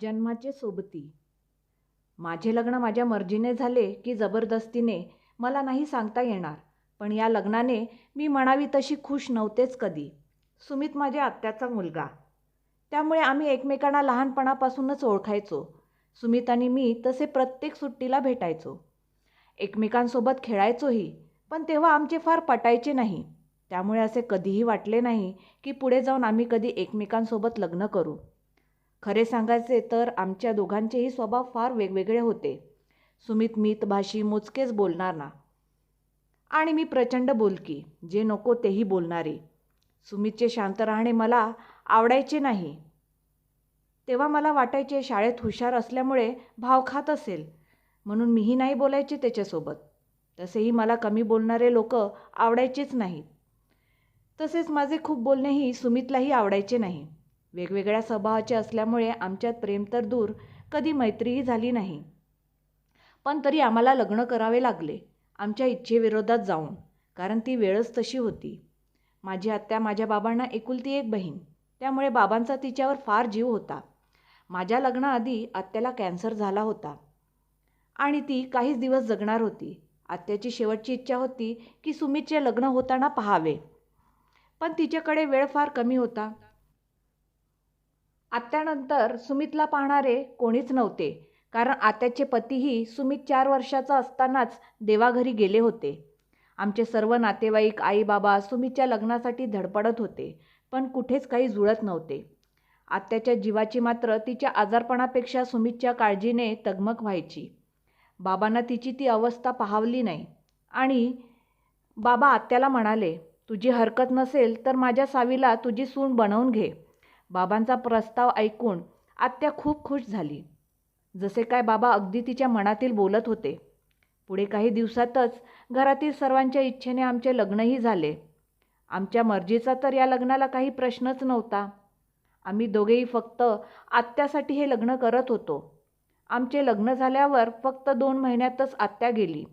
जन्माचे सोबती. माझे लग्न माझ्या मर्जीने झाले की जबरदस्तीने मला नाही सांगता येणार पण या लग्नाने मी म्हणावी तशी खुश नव्हतेच कधी. सुमित माझ्या आत्याचा मुलगा. त्यामुळे आम्ही एकमेकांना लहानपणापासूनच ओळखायचो. सुमित आणि मी तसे प्रत्येक सुट्टीला भेटायचो. एकमेकांसोबत खेळायचोही पण तेव्हा आमचे फार पटायचे नाही. त्यामुळे असे कधीही वाटले नाही की पुढे जाऊन आम्ही कधी एकमेकांसोबत लग्न करू. खरे सांगायचे तर आमच्या दोघांचेही स्वभाव फार वेगवेगळे होते. सुमित मितभाषी मोजकेच बोलणार ना. आणि मी प्रचंड बोलकी जे नको तेही बोलणारी. सुमितचे शांत राहणे मला आवडायचे नाही. तेव्हा मला वाटायचे शाळेत हुशार असल्यामुळे भाव खात असेल. म्हणून मीही नाही बोलायचे त्याच्यासोबत. तसेही मला कमी बोलणारे लोक आवडायचेच नाहीत. तसेच माझे खूप बोलणेही सुमितलाही आवडायचे नाही. वेगवेगळ्या स्वभावाचे असल्यामुळे आमच्यात प्रेम तर दूर कधी मैत्रीही झाली नाही. पण तरी आम्हाला लग्न करावे लागले आमच्या इच्छेविरोधात जाऊन कारण ती वेळच तशी होती. माझी आत्या माझ्या बाबांना एकुलती एक बहीण त्यामुळे बाबांचा तिच्यावर फार जीव होता. माझ्या लग्नाआधी आत्याला कॅन्सर झाला होता. आणि ती काहीच दिवस जगणार होती. आत्याची शेवटची इच्छा होती की सुमितचे लग्न होताना पाहावे. पण तिच्याकडे वेळ फार कमी होता. आत्यानंतर सुमितला पाहणारे कोणीच नव्हते. कारण आत्याचे पतीही सुमित चार वर्षाचा असतानाच देवाघरी गेले होते. आमचे सर्व नातेवाईक आई बाबा सुमितच्या लग्नासाठी धडपडत होते पण कुठेच काही जुळत नव्हते. आत्याच्या जीवाची मात्र तिच्या आजारपणापेक्षा सुमितच्या काळजीने तगमग व्हायची. बाबांना तिची ती अवस्था पाहावली नाही. आणि बाबा आत्याला म्हणाले तुझी हरकत नसेल तर माझ्या सावीला तुझी सून बनवून घे. बाबांचा प्रस्ताव ऐकून आत्या खूप खुश झाली. जसे काय बाबा अगदी तिच्या मनातील बोलत होते. पुढे काही दिवसातच घरातील सर्वांच्या इच्छेने आमचे लग्नही झाले. आमच्या मर्जीचा तर या लग्नाला काही प्रश्नच नव्हता. आम्ही दोघेही फक्त आत्यासाठी हे लग्न करत होतो. आमचे लग्न झाल्यावर फक्त दोन महिन्यातच आत्या गेली.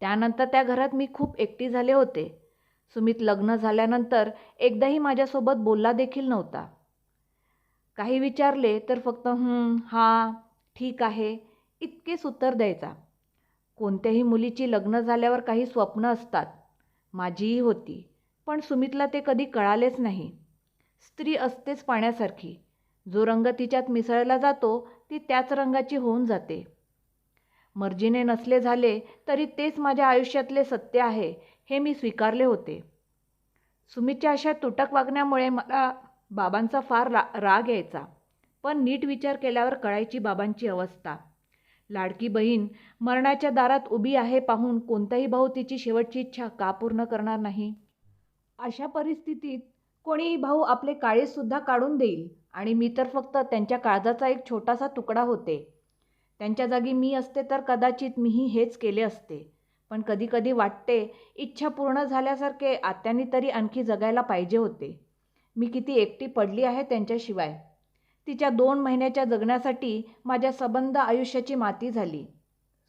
त्यानंतर त्या घरात मी खूप एकटी झाले होते. सुमित लग्न झाल्यानंतर एकदाही माझ्यासोबत बोलला देखील नव्हता. काही विचारले तर फक्त हा हां ठीक आहे इतकेच उत्तर द्यायचा. कोणत्याही मुलीची लग्न झाल्यावर काही स्वप्न असतात. माझीही होती पण सुमितला ते कधी कळालेच नाही. स्त्री असतेच पाण्यासारखी. जो रंग तिच्यात मिसळला जातो ती त्याच रंगाची होऊन जाते. मर्जीने नसले झाले तरी तेच माझ्या आयुष्यातले सत्य आहे हे मी स्वीकारले होते. सुमितच्या अशा तुटक वागण्यामुळे मला बाबांचा फार रा राग यायचा. पण नीट विचार केल्यावर कळायची बाबांची अवस्था. लाडकी बहीण मरणाच्या दारात उभी आहे पाहून कोणताही भाऊ तिची शेवटची इच्छा का पूर्ण करणार नाही? अशा परिस्थितीत कोणीही भाऊ आपले काळेसुद्धा काढून देईल आणि मी तर फक्त त्यांच्या काळजाचा एक छोटासा तुकडा होते. त्यांच्या जागी मी असते तर कदाचित मीही हेच केले असते. पण कधीकधी वाटते इच्छा पूर्ण झाल्यासारखे आत्यांनी तरी आणखी जगायला पाहिजे होते. मी किती एकटी पडली आहे त्यांच्याशिवाय. तिच्या दोन महिन्याच्या जगण्यासाठी माझ्या सबंध आयुष्याची माती झाली.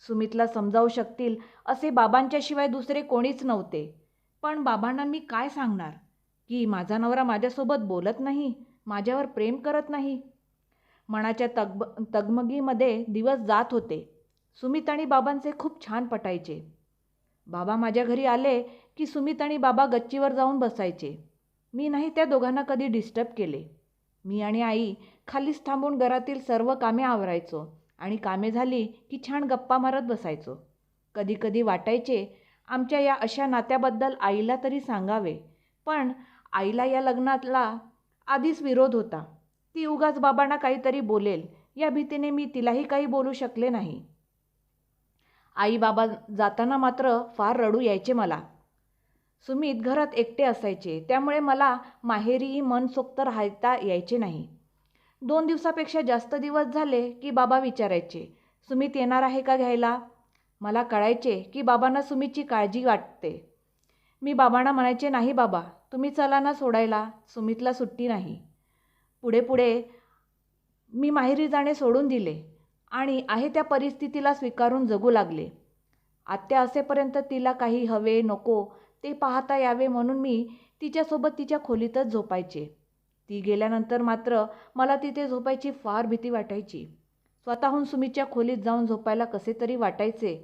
सुमितला समजावू शकतील असे बाबांच्याशिवाय दुसरे कोणीच नव्हते. पण बाबांना मी काय सांगणार? की माझा नवरा माझ्यासोबत बोलत नाही माझ्यावर प्रेम करत नाही. मनाच्या तगब तगमगीमध्ये दिवस जात होते. सुमित आणि बाबांचे खूप छान पटायचे. बाबा माझ्या घरी आले की सुमित आणि बाबा गच्चीवर जाऊन बसायचे. मी नाही त्या दोघांना कधी डिस्टर्ब केले. मी आणि आई खालीच थांबून घरातील सर्व कामे आवरायचो आणि कामे झाली की छान गप्पा मारत बसायचो. कधीकधी वाटायचे आमच्या या अशा नात्याबद्दल आईला तरी सांगावे पण आईला या लग्नातला आधीच विरोध होता. ती उगाच बाबांना काहीतरी बोलेल या भीतीने मी तिलाही काही बोलू शकले नाही. आई बाबा जाताना मात्र फार रडू यायचे मला. सुमित घरात एकटे असायचे त्यामुळे मला माहेरीही मनसोक्त राहता यायचे नाही. दोन दिवसापेक्षा जास्त दिवस झाले की बाबा विचारायचे सुमित येणार आहे का घ्यायला? मला कळायचे की बाबांना सुमितची काळजी वाटते. मी बाबांना म्हणायचे नाही बाबा तुम्ही चला ना सोडायला सुमितला सुट्टी नाही. पुढे पुढे मी माहेरी जाणे सोडून दिले. आणि आहे त्या परिस्थितीला स्वीकारून जगू लागले. आत्या असेपर्यंत तिला काही हवे नको ते पाहता यावे म्हणून मी तिच्यासोबत तिच्या खोलीतच झोपायचे. ती गेल्यानंतर मात्र मला तिथे झोपायची फार भीती वाटायची. स्वतःहून सुमितच्या खोलीत जाऊन झोपायला कसे तरी वाटायचे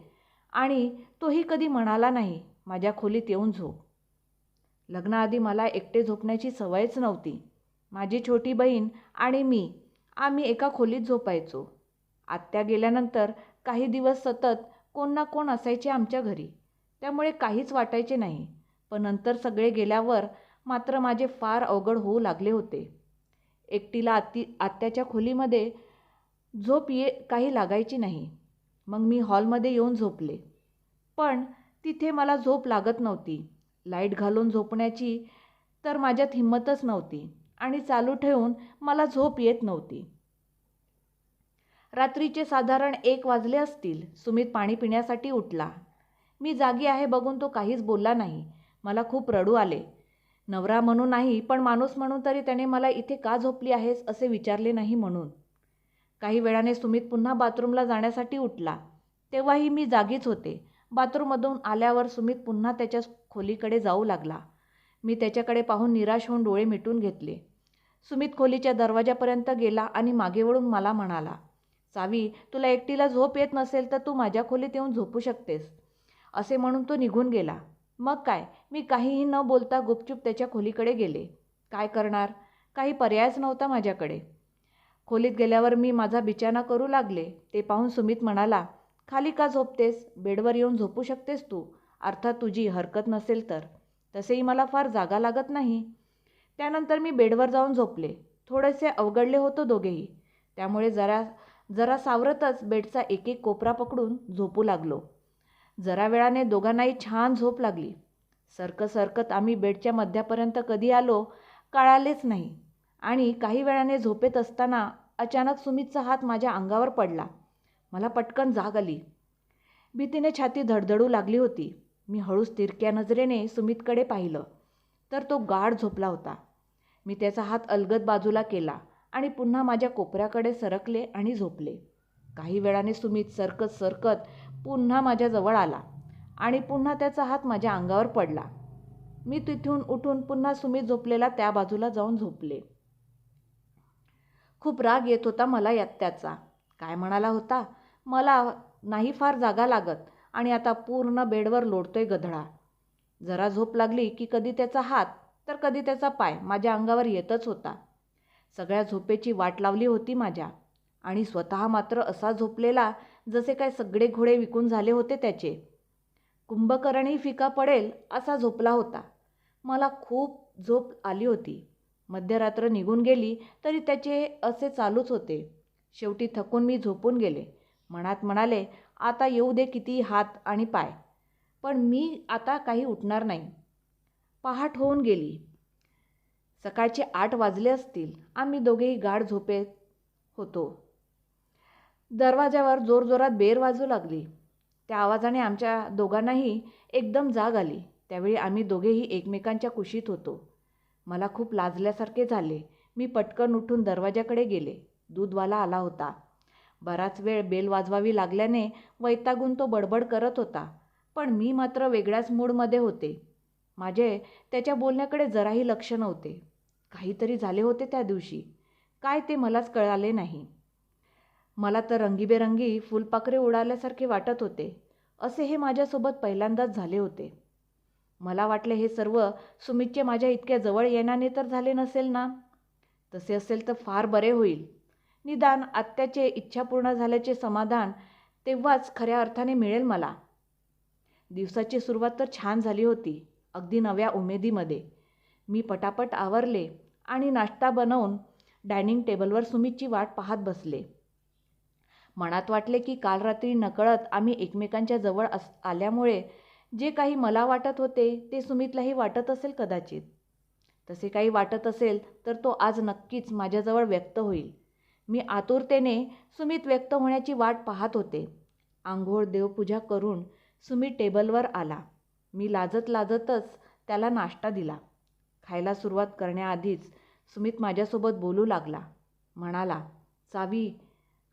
आणि तोही कधी म्हणाला नाही माझ्या खोलीत येऊन झोप. लग्नाआधी मला एकटे झोपण्याची सवयच नव्हती. माझी छोटी बहीण आणि मी आम्ही एका खोलीत झोपायचो. आत्या गेल्यानंतर काही दिवस सतत कोण ना कोण असायचे आमच्या घरी. त्यामुळे काहीच वाटायचे नाही. पण नंतर सगळे गेल्यावर मात्र माझे फार अवघड होऊ लागले होते. एकटीला आत्ती आत्याच्या खोलीमध्ये झोप ये काही लागायची नाही. मग मी हॉलमध्ये येऊन झोपले. पण तिथे मला झोप लागत नव्हती. लाइट घालून झोपण्याची तर माझ्यात हिंमतच नव्हती आणि चालू ठेवून मला झोप येत नव्हती. रात्रीचे साधारण एक वाजले असतील. सुमित पाणी पिण्यासाठी उठला. मी जागी आहे बघून तो काहीच बोलला नाही. मला खूप रडू आले. नवरा म्हणून नाही पण माणूस म्हणून तरी त्याने मला इथे का झोपली आहेस असे विचारले नाही म्हणून. काही वेळाने सुमित पुन्हा बाथरूमला जाण्यासाठी उठला. तेव्हाही मी जागीच होते. बाथरूममधून आल्यावर सुमित पुन्हा त्याच्या खोलीकडे जाऊ लागला. मी त्याच्याकडे पाहून निराश होऊन डोळे मिटून घेतले. सुमित खोलीच्या दरवाजापर्यंत गेला आणि मागे वळून मला म्हणाला सावी तुला एकटीला झोप येत नसेल तर तू माझ्या खोलीत येऊन झोपू शकतेस. असे म्हणून तो निघून गेला. मग काय? मी काहीही न बोलता गुपचूप त्याच्या खोलीकडे गेले. काय करणार? काही पर्यायच नव्हता माझ्याकडे. खोलीत गेल्यावर मी माझा बिचाना करू लागले. ते पाहून सुमित म्हणाला खाली का झोपतेस? बेडवर येऊन झोपू शकतेस तू. अर्थात तुझी हरकत नसेल तर. तसेही मला फार जागा लागत नाही. त्यानंतर मी बेडवर जाऊन झोपले. थोडेसे अवघडले होतो दोघेही. त्यामुळे जरा जरा सावरतच बेडचा एक एक कोपरा पकडून झोपू लागलो. जरा वेळाने दोघांनाही छान झोप लागली. सरकत सरकत आम्ही बेडच्या मध्यापर्यंत कधी आलो कळालेच नाही. आणि काही वेळाने झोपेत असताना अचानक सुमितचा हात माझ्या अंगावर पडला. मला पटकन जाग आली. भीतीने छाती धडधडू लागली होती. मी हळूच तिरक्या नजरेने सुमितकडे पाहिलं. तर तो गाढ झोपला होता. मी त्याचा हात अलगद बाजूला केला. आणि पुन्हा माझ्या कोपऱ्याकडे सरकले आणि झोपले. काही वेळाने सुमित सरकत सरकत पुन्हा माझ्याजवळ आला आणि पुन्हा त्याचा हात माझ्या अंगावर पडला. मी तिथून उठून पुन्हा सुमित झोपलेला त्या बाजूला जाऊन झोपले. खूप राग येत होता मला यात त्याचा. काय म्हणाला होता? मला नाही फार जागा लागत आणि आता पूर्ण बेडवर लोडतोय गधडा. जरा झोप लागली की कधी त्याचा हात तर कधी त्याचा पाय माझ्या अंगावर येतच होता. सगळ्या झोपेची वाट लावली होती माझ्या. आणि स्वतः मात्र असा झोपलेला जसे काय सगळे घोडे विकून झाले होते त्याचे. कुंभकर्णही फिका पडेल असा झोपला होता. मला खूप झोप आली होती. मध्यरात्र निघून गेली तरी त्याचे असे चालूच होते. शेवटी थकून मी झोपून गेले. मनात म्हणाले आता येऊ दे किती हात आणि पाय. पण मी आता काही उठणार नाही. पहाट होऊन गेली. सकाळचे आठ वाजले असतील आम्ही दोघेही गाढ झोपेत होतो. दरवाज्यावर जोरजोरात बेर वाजू लागली. त्या आवाजाने आमच्या दोघांनाही एकदम जाग आली. त्यावेळी आम्ही दोघेही एकमेकांच्या कुशीत होतो. मला खूप लाजल्यासारखे झाले. मी पटकन उठून दरवाजाकडे गेले. दूधवाला आला होता. बराच वेळ बेल वाजवावी लागल्याने वैतागून तो बडबड करत होता. पण मी मात्र वेगळ्याच मूडमध्ये होते. माझे त्याच्या बोलण्याकडे जराही लक्ष नव्हते. काहीतरी झाले होते त्या दिवशी. काय ते मलाच कळाले नाही. मला तर रंगीबेरंगी फुलपाखरे उडाल्यासारखे वाटत होते. असे हे माझ्यासोबत पहिल्यांदाच झाले होते. मला वाटले हे सर्व सुमितचे माझ्या इतक्या जवळ येण्याने तर झाले नसेल ना? तसे असेल तर फार बरे होईल. निदान आत्याचे इच्छा पूर्ण झाल्याचे समाधान तेव्हाच खऱ्या अर्थाने मिळेल मला. दिवसाची सुरुवात तर छान झाली होती. अगदी नव्या उमेदीमध्ये. मी पटापट आवरले आणि नाश्ता बनवून डायनिंग टेबलवर सुमितची वाट पाहत बसले. मनात वाटले की काल रात्री नकळत आम्ही एकमेकांच्या जवळ अस आल्यामुळे जे काही मला वाटत होते ते सुमितलाही वाटत असेल कदाचित. तसे काही वाटत असेल तर तो आज नक्कीच माझ्याजवळ व्यक्त होईल. मी आतुरतेने सुमित व्यक्त होण्याची वाट पाहत होते. आंघोळ देवपूजा करून सुमित टेबलवर आला. मी लाजत लाजतच त्याला नाश्ता दिला. खायला सुरुवात करण्याआधीच सुमित माझ्यासोबत बोलू लागला. म्हणाला चावी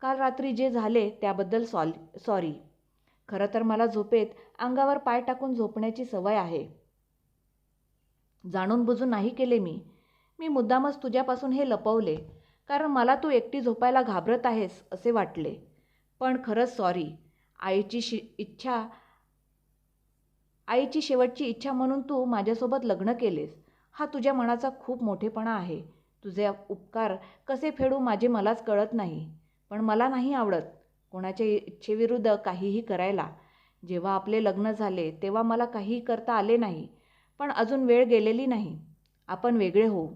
काल रात्री जे झाले त्याबद्दल सॉल सॉरी. खरं तर मला झोपेत अंगावर पाय टाकून झोपण्याची सवय आहे. जाणून बुजून नाही केले मी. मी मुद्दामच तुझ्यापासून हे लपवले कारण मला तू एकटी झोपायला घाबरत आहेस असे वाटले. पण खरंच सॉरी. आईची शि इच्छा आईची शेवटची इच्छा म्हणून तू माझ्यासोबत लग्न केलेस. हा तुझ्या मनाचा खूप मोठेपणा आहे. तुझे उपकार कसे फेडू माझे मलाच कळत नाही. पण मला नाही आवडत कोणाच्या इच्छेविरुद्ध काहीही करायला. जेव्हा आपले लग्न झाले तेव्हा मला काहीही करता आले नाही. पण अजून वेळ गेलेली नाही. आपण वेगळे होऊ.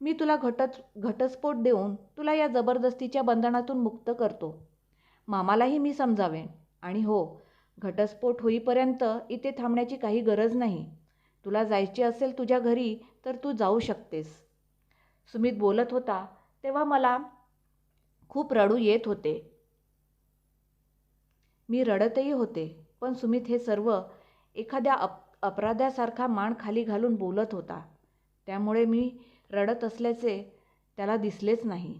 मी तुला घटच घटस्फोट देऊन तुला या जबरदस्तीच्या बंधनातून मुक्त करतो. मामालाही मी समजावेन. आणि हो घटस्फोट होईपर्यंत इथे थांबण्याची काही गरज नाही. तुला जायचे असेल तुझ्या घरी तर तू जाऊ शकतेस. सुमित बोलत होता तेव्हा मला खूप रडू येत होते. मी रडतही होते पण सुमित हे सर्व एखाद्या अप अपराध्यासारखा मान खाली घालून बोलत होता. त्यामुळे मी रडत असल्याचे त्याला दिसलेच नाही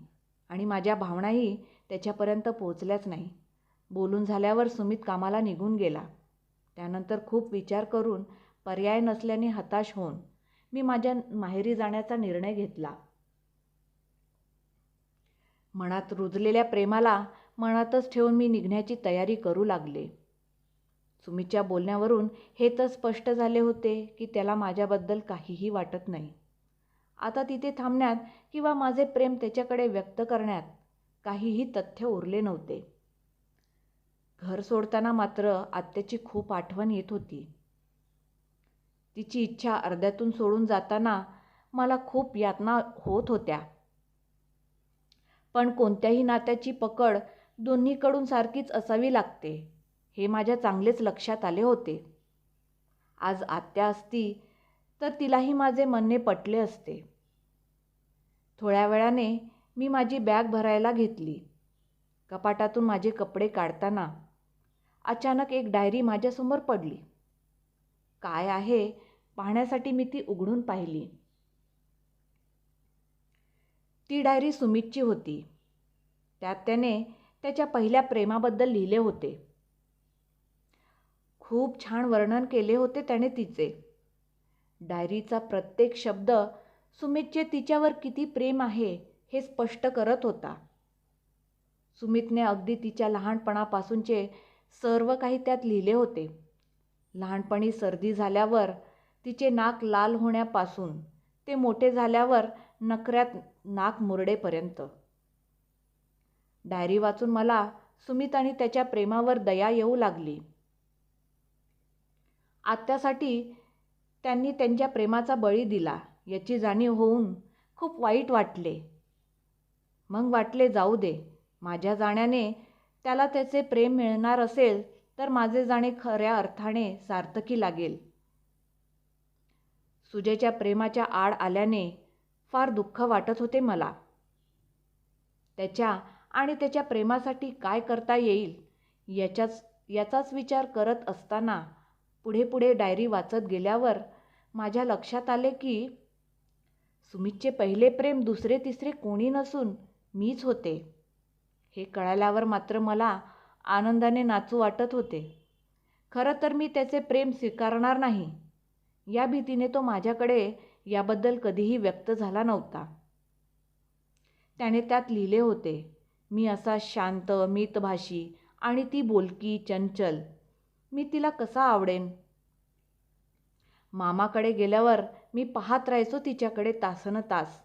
आणि माझ्या भावनाही त्याच्यापर्यंत पोहोचल्याच नाही. बोलून झाल्यावर सुमित कामाला निघून गेला. त्यानंतर खूप विचार करून पर्याय नसल्याने हताश होऊन मी माझ्या माहेरी जाण्याचा निर्णय घेतला. मनात रुजलेल्या प्रेमाला मनातच ठेवून मी निघण्याची तयारी करू लागले. सुमितच्या बोलण्यावरून हे तर स्पष्ट झाले होते की त्याला माझ्याबद्दल काहीही वाटत नाही. आता तिथे थांबण्यात किंवा माझे प्रेम त्याच्याकडे व्यक्त करण्यात काहीही तथ्य उरले नव्हते. घर सोडताना मात्र आत्याची खूप आठवण येत होती. तिची इच्छा अर्ध्यातून सोडून जाताना मला खूप यातना होत होत्या. पण कोणत्याही नात्याची पकड दोन्हीकडून सारखीच असावी लागते हे माझ्या चांगलेच लक्षात आले होते. आज आत्या असती तर तिलाही माझे म्हणणे पटले असते. थोड्या वेळाने मी माझी बॅग भरायला घेतली. कपाटातून माझे कपडे काढताना अचानक एक डायरी माझ्यासमोर पडली. काय आहे? पाहण्यासाठी मी ती उघडून पाहिली. ती डायरी सुमितची होती. त्यात त्याने त्याच्या पहिल्या प्रेमाबद्दल लिहिले होते. खूप छान वर्णन केले होते त्याने तिचे. डायरीचा प्रत्येक शब्द सुमितचे तिच्यावर किती प्रेम आहे हे स्पष्ट करत होता. सुमितने अगदी तिच्या लहानपणापासूनचे सर्व काही त्यात लिहिले होते. लहानपणी सर्दी झाल्यावर तिचे नाक लाल होण्यापासून ते मोठे झाल्यावर नखऱ्यात नाक मुरडेपर्यंत. डायरी वाचून मला सुमित आणि त्याच्या प्रेमावर दया येऊ लागली. आत्यासाठी त्यांनी त्यांच्या प्रेमाचा बळी दिला. याची जाणीव होऊन खूप वाईट वाटले. मग वाटले जाऊ दे. माझ्या जाण्याने त्याला त्याचे प्रेम मिळणार असेल तर माझे जाणे खऱ्या अर्थाने सार्थकी लागेल. सुजेच्या प्रेमाच्या आड आल्याने फार दुःख वाटत होते मला. त्याच्या आणि त्याच्या प्रेमासाठी काय करता येईल याच्याच याचाच विचार करत असताना पुढे पुढे डायरी वाचत गेल्यावर माझ्या लक्षात आले की सुमितचे पहिले प्रेम दुसरे तिसरे कोणी नसून मीच होते. हे कळाल्यावर मात्र मला आनंदाने नाचू वाटत होते. खरं तर मी त्याचे प्रेम स्वीकारणार नाही. या भीतीने तो माझ्याकडे याबद्दल कधीही व्यक्त झाला नव्हता. त्याने त्यात लिहिले होते मी असा शांत मितभाषी आणि ती बोलकी चंचल. मी तिला कसा आवडेन? मामाकडे गेल्यावर मी पाहत राहायचो तिच्याकडे तासन तास.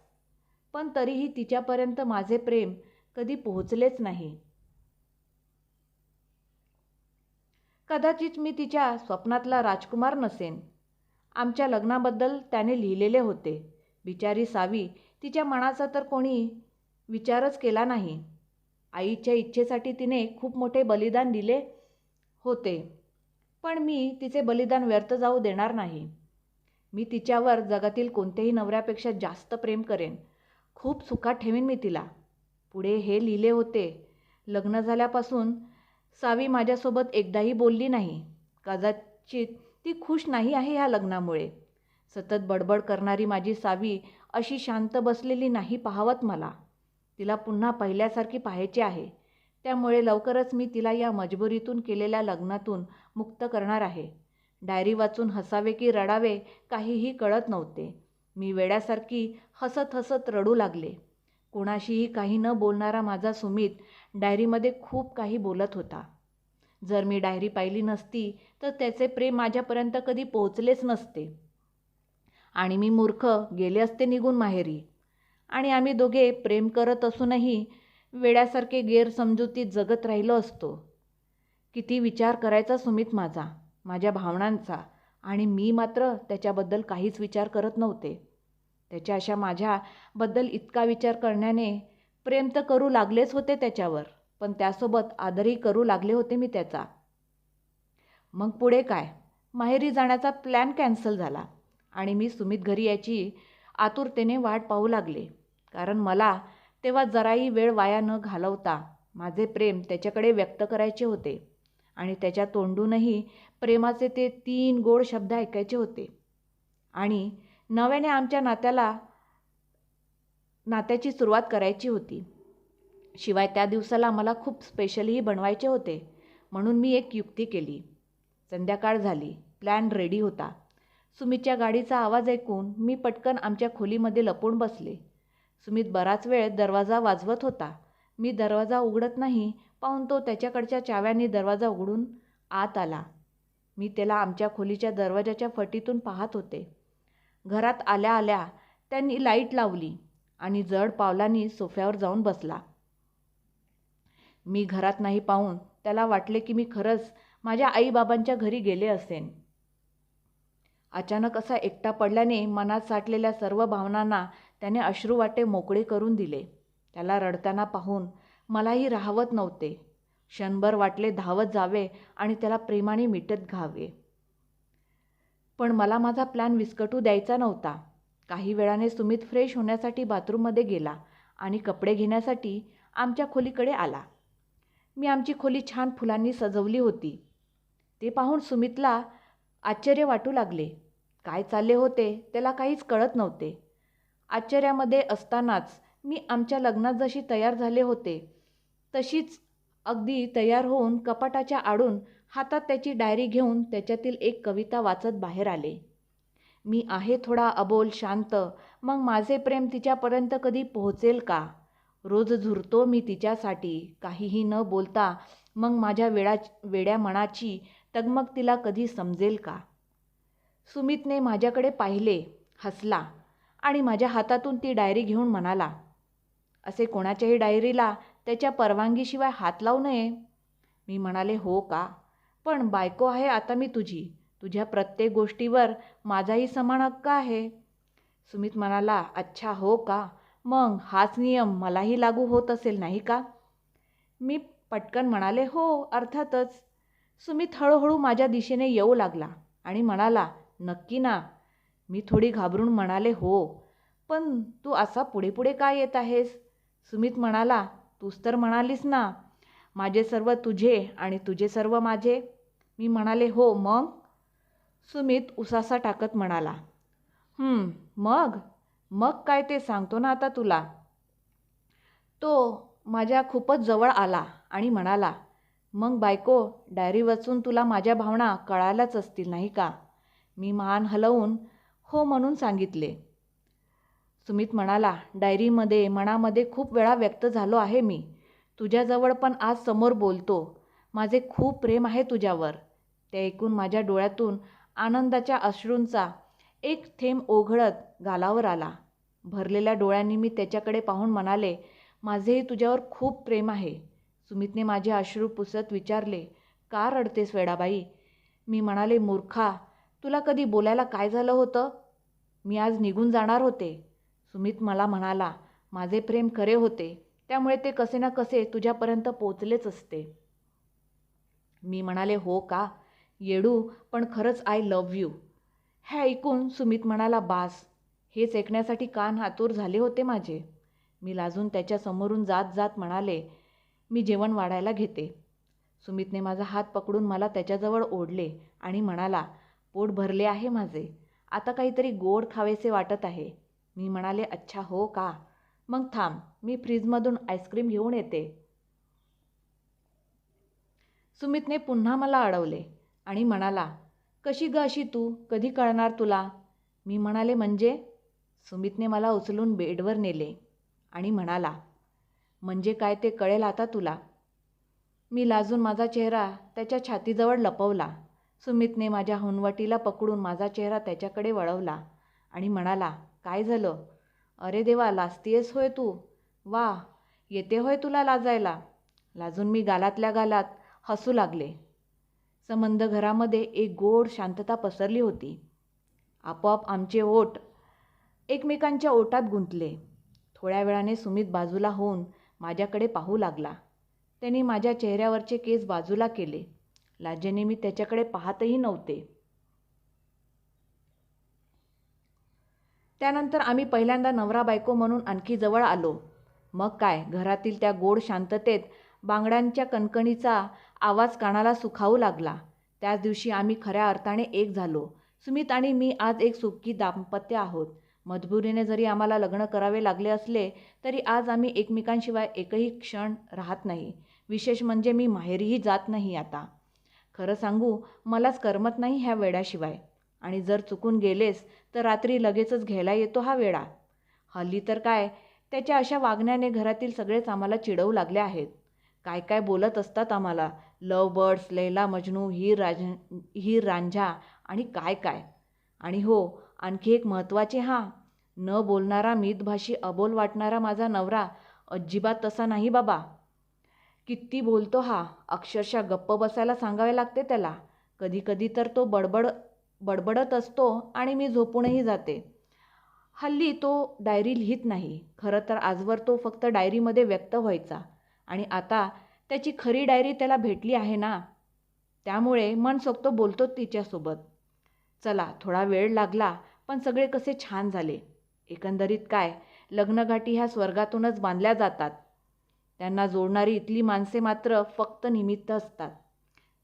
पण तरीही तिच्यापर्यंत माझे प्रेम कधी पोहोचलेच नाही. कदाचित मी तिच्या स्वप्नातला राजकुमार नसेन. आमच्या लग्नाबद्दल त्याने लिहिलेले होते. बिचारी सावी तिच्या मनाचा तर कोणी विचारच केला नाही. आईच्या इच्छेसाठी तिने खूप मोठे बलिदान दिले होते. पण मी तिचे बलिदान व्यर्थ जाऊ देणार नाही. मी तिच्यावर जगातील कोणत्याही नवऱ्यापेक्षा जास्त प्रेम करेन. खूप सुखात ठेवीन मी तिला. पुढे हे लिहिले होते. लग्न झाल्यापासून सावी माझ्यासोबत एकदाही बोलली नाही. कदाचित ती खुश नाही आहे ह्या लग्नामुळे. सतत बडबड करणारी माझी सावी अशी शांत बसलेली नाही पाहावत मला. तिला पुन्हा पहिल्यासारखी पाहायची आहे. त्यामुळे लवकरच मी तिला या मजबुरीतून केलेल्या लग्नातून मुक्त करणार आहे. डायरी वाचून हसावे की रडावे काहीही कळत नव्हते. मी वेड्यासारखी हसत हसत रडू लागले. कोणाशीही काही न बोलणारा माझा सुमित डायरीमध्ये खूप काही बोलत होता. जर मी डायरी पाहिली नसती तर त्याचे प्रेम माझ्यापर्यंत कधी पोहोचलेच नसते. आणि मी मूर्ख गेले असते निघून माहेरी. आणि आम्ही दोघे प्रेम करत असूनही वेड्यासारखे गैरसमजुतीत जगत राहिलो असतो. किती विचार करायचा सुमित माझा माझ्या भावनांचा. आणि मी मात्र त्याच्याबद्दल काहीच विचार करत नव्हते. त्याच्या अशा माझ्याबद्दल इतका विचार करण्याने प्रेम तर करू लागलेच होते त्याच्यावर पण त्यासोबत आदरही करू लागले होते मी त्याचा. मग पुढे काय? माहेरी जाण्याचा प्लॅन कॅन्सल झाला आणि मी सुमित घरी याची आतुरतेने वाट पाहू लागले. कारण मला तेव्हा जराही वेळ वाया न घालवता माझे प्रेम त्याच्याकडे व्यक्त करायचे होते आणि त्याच्या तोंडूनही प्रेमाचे ते तीन गोड शब्द ऐकायचे होते. आणि नव्याने आमच्या नात्याला नात्याची सुरुवात करायची होती. शिवाय त्या दिवसाला मला खूप स्पेशलही बनवायचे होते. म्हणून मी एक युक्ती केली. संध्याकाळ झाली. प्लॅन रेडी होता. सुमितच्या गाडीचा आवाज ऐकून मी पटकन आमच्या खोलीमध्ये लपून बसले. सुमित बराच वेळ दरवाजा वाजवत होता. मी दरवाजा उघडत नाही पाहून तो त्याच्याकडच्या चाव्याने दरवाजा उघडून आत आला. मी त्याला आमच्या खोलीच्या दरवाजाच्या फटीतून पाहत होते. घरात आल्या आल्या त्यांनी लाइट लावली आणि जड पावलांनी सोफ्यावर जाऊन बसला. मी घरात नाही पाहून त्याला वाटले की मी खरंच माझ्या आईबाबांच्या घरी गेले असेन. अचानक असा एकटा पडल्याने मनात साठलेल्या सर्व भावनांना त्याने अश्रुवाटे मोकळे करून दिले. त्याला रडताना पाहून मलाही राहवत नव्हते. क्षणभर वाटले धावत जावे आणि त्याला प्रेमाने मिटत घावे पण मला माझा प्लॅन विस्कटू द्यायचा नव्हता. काही वेळाने सुमित फ्रेश होण्यासाठी बाथरूममध्ये गेला आणि कपडे घेण्यासाठी आमच्या खोलीकडे आला. मी आमची खोली छान फुलांनी सजवली होती. ते पाहून सुमितला आश्चर्य वाटू लागले. काय चालले होते त्याला काहीच कळत नव्हते. आश्चर्यामध्ये असतानाच मी आमच्या लग्नात जशी तयार झाले होते तशीच अगदी तयार होऊन कपाटाच्या आडून हातात त्याची डायरी घेऊन त्याच्यातील एक कविता वाचत बाहेर आले. मी आहे थोडा अबोल शांत. मग माझे प्रेम तिच्यापर्यंत कधी पोहोचेल का? रोज झुरतो मी तिच्यासाठी. काहीही न बोलता मग माझ्या वेळा वेड्या मनाची तगमग तिला कधी समजेल का? सुमितने माझ्याकडे पाहिले. हसला आणि माझ्या हातातून ती डायरी घेऊन म्हणाला असे कोणाच्याही डायरीला त्याच्या परवानगीशिवाय हात लावू नये. मी म्हणाले हो का? पण बायको आहे आता मी तुझी. तुझ्या प्रत्येक गोष्टीवर माझाही समान हक्क आहे. सुमित म्हणाला अच्छा हो का? मग हाच नियम मलाही लागू होत असेल नाही का? मी पटकन म्हणाले हो अर्थातच. सुमित हळूहळू माझ्या दिशेने येऊ लागला आणि म्हणाला नक्की ना. मी थोडी घाबरून म्हणाले हो पण तू असा पुढे पुढे काय येत आहेस? सुमित म्हणाला तूच तर म्हणालीस ना माझे सर्व तुझे आणि तुझे सर्व माझे मी म्हणाले हो मग? सुमित उसासा टाकत म्हणाला मग? मग काय ते सांगतो ना आता तुला. तो माझ्या खूपच जवळ आला आणि म्हणाला मग बायको डायरी वाचून तुला माझ्या भावना कळायलाच असतील नाही का? मी मान हलवून हो म्हणून सांगितले. सुमित म्हणाला डायरीमध्ये मनामध्ये खूप वेळा व्यक्त झालो आहे मी. तुझ्याजवळ पण आज समोर बोलतो. माझे खूप प्रेम आहे तुझ्यावर. ते ऐकून माझ्या डोळ्यातून आनंदाच्या अश्रूंचा एक थेंब ओघळत गालावर आला. भरलेल्या डोळ्यांनी मी त्याच्याकडे पाहून म्हणाले माझेही तुझ्यावर खूप प्रेम आहे. सुमितने माझे अश्रू पुसत विचारले का रडतेस वेडाबाई? मी म्हणाले मूर्खा तुला कधी बोलायला काय झालं होतं? मी आज निघून जाणार होते. सुमित मला म्हणाला माझे प्रेम खरे होते त्यामुळे ते कसे ना कसे तुझ्यापर्यंत पोचलेच असते. मी म्हणाले हो का? येडू पण खरंच आय लव्ह यू हे ऐकून सुमित म्हणाला बास हेच ऐकण्यासाठी कान हातूर झाले होते माझे. मी लाजून त्याच्या समोरून जात जात म्हणाले मी जेवण वाढायला घेते. सुमितने माझा हात पकडून मला त्याच्याजवळ ओढले आणि म्हणाला पोट भरले आहे माझे. आता काहीतरी गोड खावेसे वाटत आहे. मी म्हणाले अच्छा हो का? मग थांब मी फ्रीजमधून आईस्क्रीम घेऊन येते. सुमितने पुन्हा मला अडवले आणि म्हणाला कशी ग अशी तू? कधी कळणार तुला? मी म्हणाले म्हणजे? सुमितने मला उचलून बेडवर नेले आणि म्हणाला म्हणजे काय ते कळेल आता तुला? मी लाजून माझा चेहरा त्याच्या छातीजवळ लपवला. सुमितने माझ्या हुनवटीला पकडून माझा चेहरा त्याच्याकडे वळवला आणि म्हणाला काय झालं? अरे देवा लाजतीयस होय तू? वा येते होय तुला लाजायला? लाजून मी गालातल्या गालात हसू लागले. संबंध घरामध्ये एक गोड शांतता पसरली होती. आपोआप आमचे ओट एकमेकांच्या ओटात गुंतले. थोड्या वेळाने सुमित बाजूला होऊन माझ्याकडे पाहू लागला. त्याने माझ्या चेहऱ्यावरचे केस बाजूला केले. लाजेने मी त्याच्याकडे पाहतही नव्हते. त्यानंतर आम्ही पहिल्यांदा नवरा बायको म्हणून आणखी जवळ आलो. मग काय? घरातील त्या गोड शांततेत बांगड्यांच्या कणकणीचा आवाज कानाला सुखावू लागला. त्याच दिवशी आम्ही खऱ्या अर्थाने एक झालो. सुमित आणि मी आज एक सुखी दाम्पत्य आहोत. मजबुरीने जरी आम्हाला लग्न करावे लागले असले तरी आज आम्ही एकमेकांशिवाय एकही क्षण राहत नाही. विशेष म्हणजे मी माहेरीही जात नाही आता. खरं सांगू मलाच करमत नाही ह्या वेड्याशिवाय. आणि जर चुकून गेलेस तर रात्री लगेचच घ्यायला येतो हा वेडा. हल्ली तर काय त्याच्या अशा वागण्याने घरातील सगळेच आम्हाला चिडवू लागले आहेत. काय काय बोलत असतात आम्हाला लव बर्ड्स लैला मजनू हीर राज हीर रांझा आणि काय काय? आणि हो आणखी एक महत्त्वाचे हां. न बोलणारा मितभाषी अबोल वाटणारा माझा नवरा अजिबात तसा नाही बाबा. किती बोलतो हा. अक्षरशः गप्प बसायला सांगावे लागते त्याला. कधीकधी तर तो बडबड बडबडत असतो आणि मी झोपूनही जाते. हल्ली तो डायरी लिहित नाही. खरं तर आजवर तो फक्त डायरीमध्ये व्यक्त व्हायचा. आणि आता त्याची खरी डायरी त्याला भेटली आहे ना? त्यामुळे मनसोक्त बोलतो तिच्यासोबत. चला थोडा वेळ लागला पण सगळे कसे छान झाले. एकंदरीत काय? लग्नघाटी ह्या स्वर्गातूनच बांधल्या जातात. त्यांना जोडणारी इथली माणसे मात्र फक्त निमित्त असतात.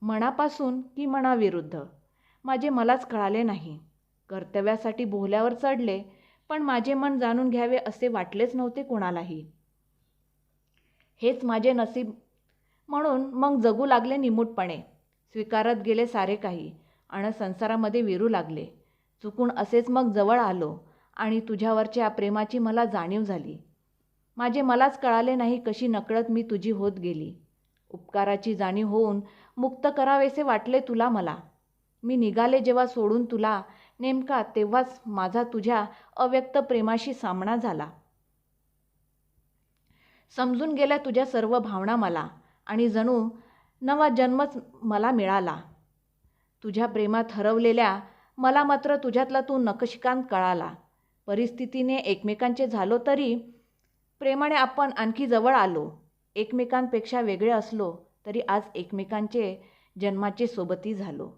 मनापासून की मनाविरुद्ध? माझे मलाच कळाले नाही. कर्तव्यासाठी बोहल्यावर चढले पण माझे मन जाणून घ्यावे असे वाटलेच नव्हते कोणालाही. हेच माझे नसीब म्हणून मग जगू लागले निमूटपणे. स्वीकारत गेले सारे काही. आणि संसारामध्ये विरू लागले. चुकून असेच मग जवळ आलो आणि तुझ्यावरच्या प्रेमाची मला जाणीव झाली. माझे मलाच कळाले नाही कशी नकळत मी तुझी होत गेली. उपकाराची जाणीव होऊन मुक्त करावेसे वाटले तुला मला. मी निघाले जेव्हा सोडून तुला नेमका तेव्हाच माझा तुझ्या अव्यक्त प्रेमाशी सामना झाला. समजून गेल्या तुझ्या सर्व भावना मला. आणि जणू नवा जन्मच मला मिळाला. तुझ्या प्रेमात हरवलेल्या मला मात्र तुझ्यातला तू नकशिकांत कळाला. परिस्थितीने एकमेकांचे झालो तरी प्रेमाने आपण आणखी जवळ आलो. एकमेकांपेक्षा वेगळे असलो तरी आज एकमेकांचे जन्माचे सोबती झालो.